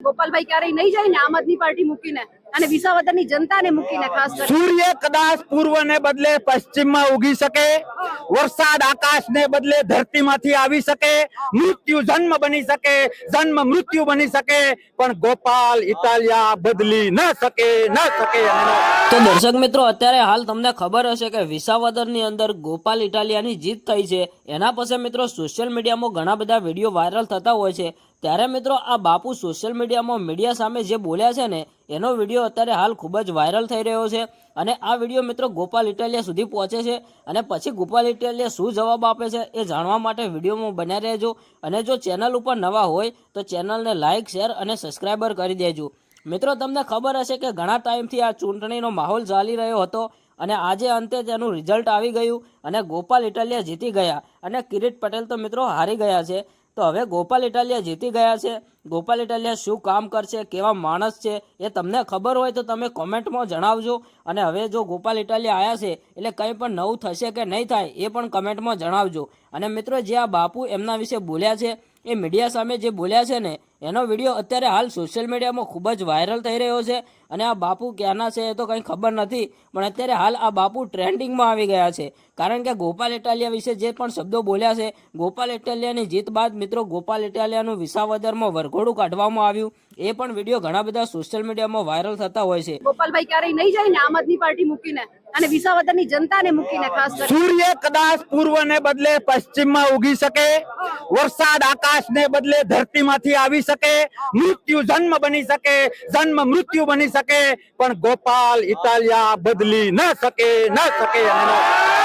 ગોપાલભાઈ ક્યારેય નહીં જાય ને આમ આદમી પાર્ટી મૂકીને. અને વિસાવદરની જનતાને મૂકીને ખાસ કરી. સૂર્ય કદાચ પૂર્વને બદલે પશ્ચિમમાં ઉગી શકે વરસાદ આકાશને બદલે ધરતીમાંથી આવી શકે મૃત્યુ જન્મ બની શકે જન્મ મૃત્યુ બની શકે પણ ગોપાલ ઇટાલિયા બદલી ન શકે ન શકે તો દર્શક મિત્રો અત્યારે હાલ તમને ખબર હશે કે વિસાવદરની અંદર ગોપાલ ઇટાલિયાની જીત થઈ છે. એના પછી મિત્રો સોશિયલ મીડિયામાં ઘણા બધા વીડિયો વાયરલ થતા હોય છે. ત્યારે મિત્રો આ બાપુ સોશિયલ મીડિયામાં મીડિયા સામે જે બોલ્યા છે ને એનો વીડિયો અત્યારે હાલ ખૂબ જ વાયરલ થઈ રહ્યો છે અને આ વીડિયો મિત્રો ગોપાલ ઇટાલિયા સુધી પહોંચે છે અને પછી ગોપાલ ઇટાલિયા શું જવાબ આપે છે એ જાણવા માટે વિડીયોમાં બન્યા રહેજો અને જો ચેનલ ઉપર નવા હોય તો ચેનલને લાઇક શેર અને સબસ્ક્રાઈબર કરી દેજો. મિત્રો, તમને ખબર હશે કે ઘણા ટાઈમથી આ ચૂંટણીનો માહોલ ચાલી રહ્યો હતો અને આજે અંતે તેનું રિઝલ્ટ આવી ગયું અને ગોપાલ ઇટાલિયા જીતી ગયા અને કિરીટ પટેલ તો મિત્રો હારી ગયા છે. તો હવે ગોપાલ ઇટાલિયા જીતી ગયા છે. ગોપાલ ઇટાલિયા શું કામ કરશે, કેવા માણસ છે, એ તમને ખબર હોય તો તમે કોમેન્ટમાં જણાવજો. અને હવે જો ગોપાલ ઇટાલિયા આવ્યા છે, એટલે કંઈ પણ નવું થશે કે નહીં થાય, એ પણ કમેન્ટમાં જણાવજો. અને મિત્રો, જે આ બાપુ એમના વિશે બોલ્યા છે, એ મીડિયા સામે જે બોલ્યા છે ને, એનો વીડિયો અત્યારે હાલ સોશિયલ મીડિયામાં ખૂબ જ વાયરલ થઈ રહ્યો છે. અને આ બાપુ ક્યાંના છે એ તો કંઈ ખબર નથી પણ અત્યારે હાલ આ બાપુ ટ્રેન્ડિંગમાં આવી ગયા છે. કારણ કે ગોપાલ ઇટાલિયા વિશે જે પણ શબ્દો બોલ્યા છે ગોપાલ ઇટાલિયાની જીત બાદ મિત્રો ગોપાલ ઇટાલિયાનું વિસાવદરમાં વરઘોડું કાઢવામાં આવ્યું. એ પણ વીડિયો ઘણા બધા સોશિયલ મીડિયામાં વાયરલ થતા હોય છે. ગોપાલભાઈ ક્યારેય નહીં જાય ને આમ આદમી પાર્ટી મૂકીને અને વિસાવદરની જનતાને મૂકીને ખાસ સૂર્ય કદાચ પૂર્વને બદલે પશ્ચિમમાં ઉગી શકે વરસાદ આકાશને બદલે ધરતીમાંથી આવી શકે મૃત્યુ જન્મ બની શકે જન્મ મૃત્યુ બની શકે પણ ગોપાલ ઇટાલિયા બદલી ન શકે ન શકે